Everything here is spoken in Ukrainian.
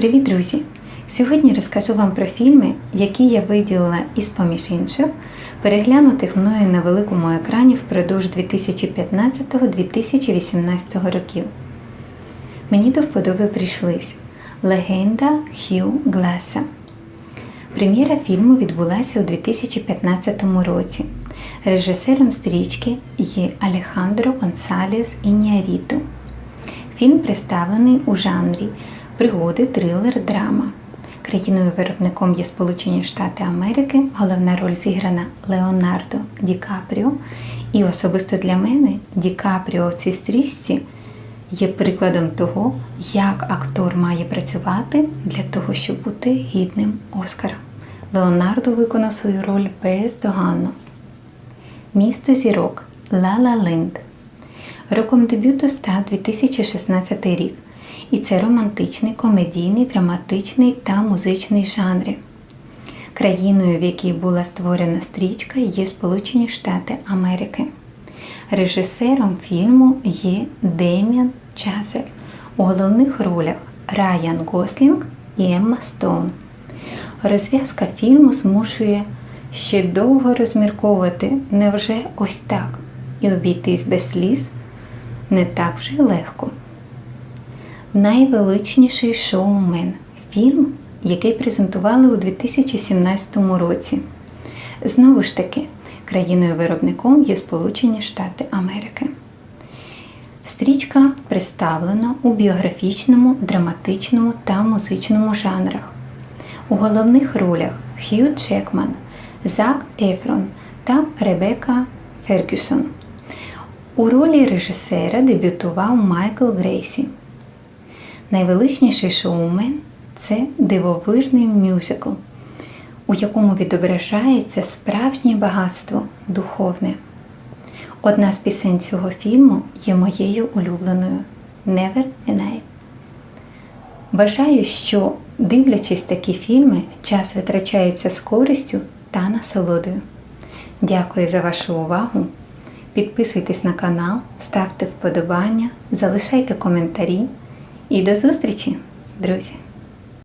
Привіт, друзі! Сьогодні розкажу вам про фільми, які я виділила із поміж інших, переглянутих мною на великому екрані впродовж 2015-2018 років. Мені до вподоби прийшлись Легенда Хью Гласа. Прем'єра фільму відбулася у 2015 році. Режисером стрічки є Алехандро Гонсалес Іньяріту. Фільм представлений у жанрі пригоди, трилер, драма. Країною виробником є Сполучені Штати Америки. Головна роль зіграна Леонардо Ді Капріо. І особисто для мене Ді Капріо в цій стрічці є прикладом того, як актор має працювати для того, щоб бути гідним Оскара. Леонардо виконав свою роль бездоганно. Місто зірок Ла Ла Ленд. Роком дебюту став 2016 рік, і це романтичний, комедійний, драматичний та музичний жанри. Країною, в якій була створена стрічка, є Сполучені Штати Америки. Режисером фільму є Дем'ян Чазер. У головних ролях Райан Гослінг і Емма Стоун. Розв'язка фільму змушує ще довго розмірковувати невже ось так і обійтись без сліз не так вже легко. Найвеличніший шоумен фільм, який презентували у 2017 році. Знову ж таки, країною виробником є Сполучені Штати Америки. Стрічка представлена у біографічному, драматичному та музичному жанрах. У головних ролях Хью Джекман, Зак Ефрон та Ребека Фергюсон. У ролі режисера дебютував Майкл Грейсі. Найвеличніший шоумен це дивовижний мюзикл, у якому відображається справжнє багатство духовне. Одна з пісень цього фільму є моєю улюбленою Never Night. Вважаю, що, дивлячись такі фільми, час витрачається з користю та насолодою. Дякую за вашу увагу. Підписуйтесь на канал, ставте вподобання, залишайте коментарі і до зустрічі, друзі!